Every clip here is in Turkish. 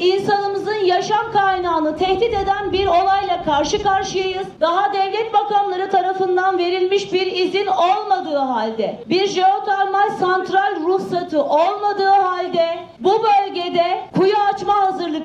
İnsanımızın yaşam kaynağını tehdit eden bir olayla karşı karşıyayız. Daha devlet bakanları tarafından verilmiş bir izin olmadığı halde, bir jeotermal santral ruhsatı olmadığı halde bu bölgede kuyu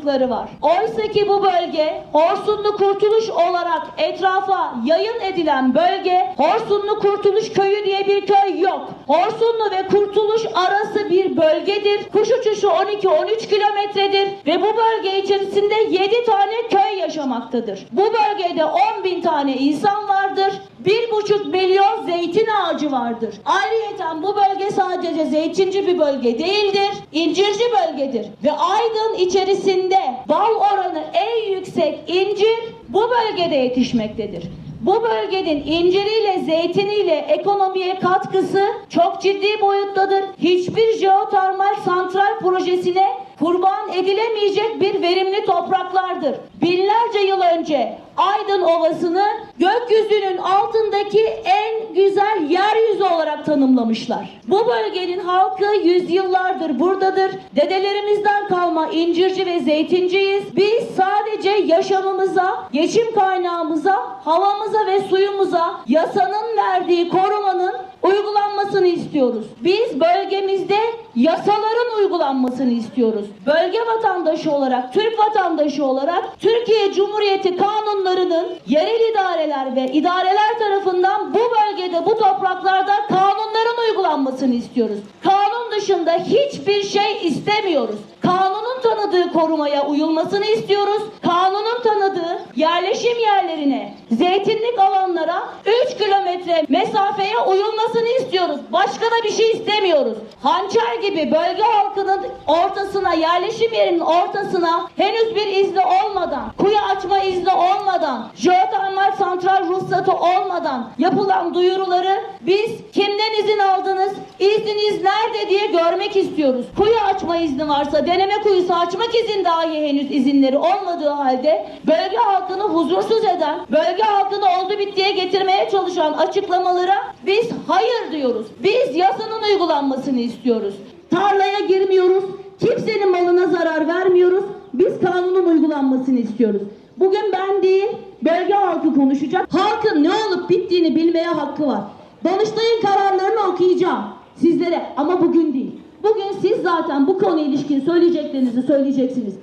açma hazırlıkları var. Oysa ki bu bölge Horsunlu Kurtuluş olarak etrafa yayın edilen bölge Horsunlu Kurtuluş Köyü diye bir köy yok. Horsunlu ve Kurtuluş arası bir bölgedir. Kuş uçuşu 12-13 kilometredir ve bu bölge içerisinde 7 tane köy yaşamaktadır. Bu bölgede 10 bin tane insan vardır. 1,5 milyon zeytin ağacı vardır. Ayrıca bu bölge sadece zeytinci bir bölge değildir. incirci bölgedir. Ve Aydın içerisinde bal oranı en yüksek incir bu bölgede yetişmektedir. Bu bölgenin inciriyle, zeytiniyle ekonomiye katkısı çok ciddi boyuttadır. Hiçbir jeotermal santral projesine kurban edilemeyecek bir verimli topraklardır. Binlerce yıl önce Aydın Ovası'nı gökyüzünün altındaki en güzel yeryüzü olarak tanımlamışlar. Bu bölgenin halkı yüzyıllardır buradadır. Dedelerimizden kalma incirci ve zeytinciyiz. Biz sadece yaşamımıza, geçim kaynağımıza, havamıza ve suyumuza yasanın verdiği korumanın uygulanmasını istiyoruz. Biz bölgemizde yasaların uygulanmasını istiyoruz. Bölge vatandaşı olarak, Türk vatandaşı olarak Türkiye Cumhuriyeti kanunlarının yerel idareler ve idareler tarafından bu bölgede, bu topraklarda kanunların uygulanmasını istiyoruz. Kanun dışında hiçbir şey istemiyoruz. Kanunun tanıdığı korumaya uyulmasını istiyoruz. Kanunun tanıdığı yerleşim yerlerine, zeytinlik alanlara 3 kilometre mesafeye uyulmasını istiyoruz. Başka da bir şey istemiyoruz. Hançer gibi bölge halkının ortasına, yerleşim yerinin ortasına henüz bir izni olmadan, kuyu açma izni olmadan, jeotermal santral ruhsatı olmadan yapılan duyuruları biz kimden izin aldınız, izniniz nerede diye görmek istiyoruz. Kuyu açma izni varsa, deneme kuyusu açmak izin dahi henüz izinleri olmadığı halde bölge halkını huzursuz eden, bölge halkını oldu bittiye getirmeye çalışan açıklamalara biz hayır diyoruz. Biz yasanın uygulanmasını istiyoruz. Tarlaya girmiyoruz. Kimsenin malına zarar vermiyoruz. Biz kanunun uygulanmasını istiyoruz. Bugün ben değil, bölge halkı konuşacak. Halkın ne olup bittiğini bilmeye hakkı var. Danıştay'ın kararlarını okuyacağım sizlere ama bugün değil. Bugün siz zaten bu konuya ilişkin söyleyeceklerinizi söyleyeceksiniz.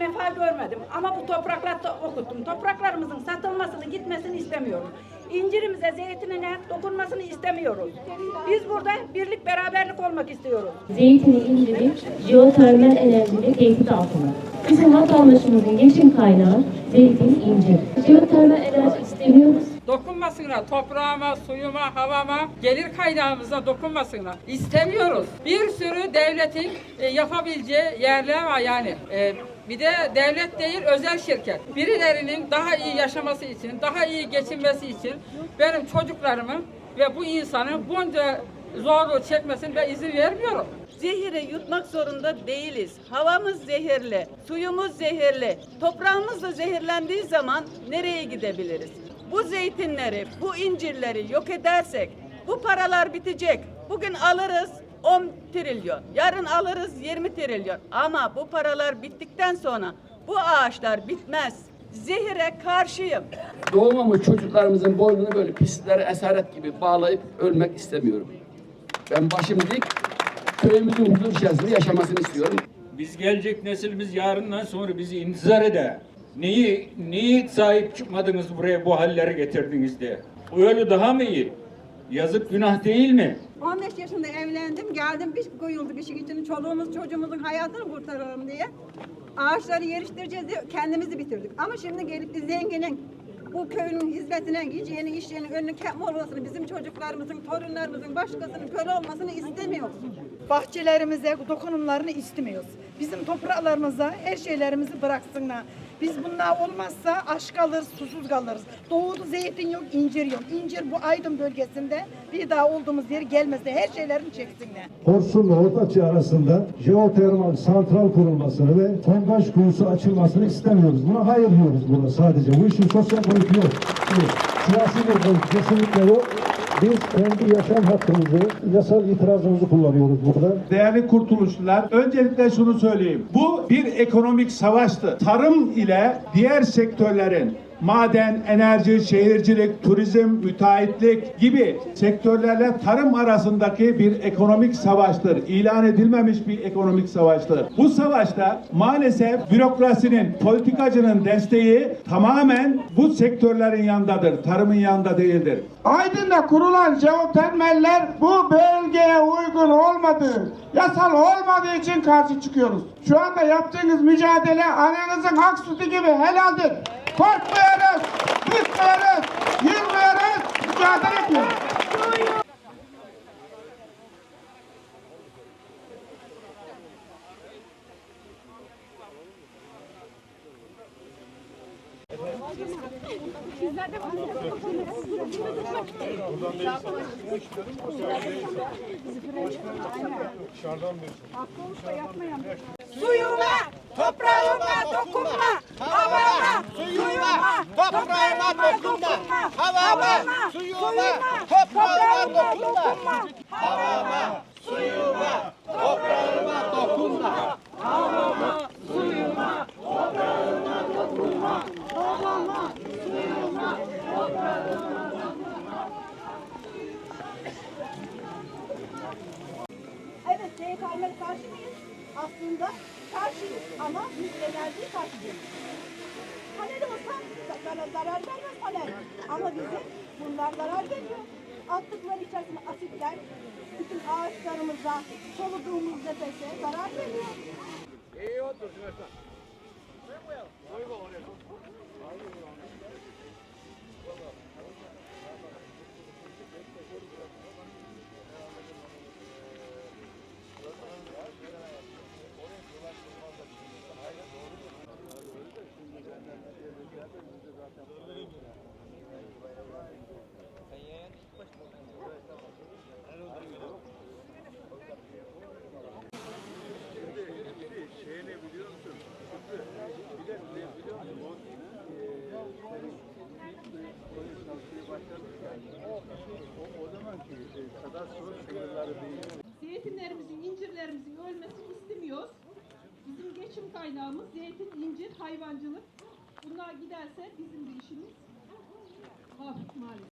Bir mefa görmedim ama bu topraklarda okuttum. Topraklarımızın satılmasını, gitmesini istemiyorum. İncirimize, zeytinine dokunmasını istemiyoruz. Biz burada birlik, beraberlik olmak istiyoruz. Zeytini inciri jeotermal enerjiyle tehdit altında. Bizim vatandaşımızın geçim kaynağı zeytin, incir. Jeotermal enerji istemiyoruz. dokunmasınlar toprağıma, suyuma, havama, gelir kaynağımıza dokunmasınlar. İstemiyoruz. Bir sürü devletin e, yapabileceği yerler var yani. E, bir de devlet değil özel şirket. Birilerinin daha iyi yaşaması için, daha iyi geçinmesi için benim çocuklarımın ve bu insanın bunca zorluğu çekmesine ben izin vermiyorum. Zehiri yutmak zorunda değiliz. Havamız zehirli, suyumuz zehirli. Toprağımız da zehirlendiği zaman nereye gidebiliriz? Bu zeytinleri, bu incirleri yok edersek bu paralar bitecek. Bugün alırız 10 trilyon, yarın alırız 20 trilyon. Ama bu paralar bittikten sonra bu ağaçlar bitmez. Zehire karşıyım. doğmamış çocuklarımızın boynunu böyle pisliklere esaret gibi bağlayıp ölmek istemiyorum. Ben başım dik, köyümüzün huzur içerisinde yaşamasını istiyorum. Biz gelecek nesilimiz yarından sonra bizi intizar eder. Neyi, neyi sahip çıkmadınız buraya bu hallere getirdiniz diye. Öyle daha mı iyi? Yazık günah değil mi? 15 yaşında evlendim, geldim bir koyuldu bir şey için çoluğumuz çocuğumuzun hayatını kurtaralım diye. Ağaçları yeriştireceğiz diye kendimizi bitirdik. Ama şimdi gelip de zenginin bu köyün hizmetine, yiyeceğinin, işçinin önünü kepme olmasını, bizim çocuklarımızın, torunlarımızın, başkasının köle olmasını istemiyoruz. bahçelerimize dokunumlarını istemiyoruz. Bizim topraklarımıza her şeylerimizi bıraksınlar. Biz bunlar olmazsa aç kalırız, susuz kalırız. Doğuda zeytin yok, incir yok. İncir bu Aydın bölgesinde bir daha olduğumuz yeri gelmezse her şeylerini çeksinler. Horsun'la Ortaçı arasında jeotermal santral kurulmasını ve sondaj kuyusu açılmasını istemiyoruz. Buna hayır diyoruz buna sadece. Bu işin sosyal boyutu yok. Evet. Siyasi bir boyut kesinlikle yok. Biz kendi yaşam hakkımızı, yasal itirazımızı kullanıyoruz burada. Değerli kurtuluşlular, öncelikle şunu söyleyeyim. Bu bir ekonomik savaştı. Tarım ile diğer sektörlerin maden, enerji, şehircilik, turizm, müteahhitlik gibi sektörlerle tarım arasındaki bir ekonomik savaştır. İlan edilmemiş bir ekonomik savaştır. Bu savaşta maalesef bürokrasinin, politikacının desteği tamamen bu sektörlerin yanındadır. Tarımın yanında değildir. Aydın'da kurulan jeotermaller bu bölgeye uygun olmadığı, yasal olmadığı için karşı çıkıyoruz. Şu anda yaptığınız mücadele ananızın hak sütü gibi helaldir. Korkmuyoruz, bitmiyoruz, yılmıyoruz, mücadele ediyoruz. Suyuma, toprağıma dokunma. Havama, suyuma, toprağıma dokunma. Havama, suyuma, toprağıma dokunma. Havama, suyuma, toprağıma dokunma. Havama, suyuma, toprağıma dokunma. Havama, suyuma, toprağıma Evet, geotermal karşı mıyız? Aslında karşıyız ama biz enerjiye karşı değiliz. Panel olsa zarar, zarar vermez panel. Ama bize bunlar zarar veriyor. Attıkları içerisinde asitler bütün ağaçlarımıza, soluduğumuz nefese zarar veriyor. Zeytinlerimizin, incirlerimizin ölmesini istemiyoruz. Bizim geçim kaynağımız zeytin, incir, hayvancılık. Bunlar giderse bizim de işimiz var maalesef.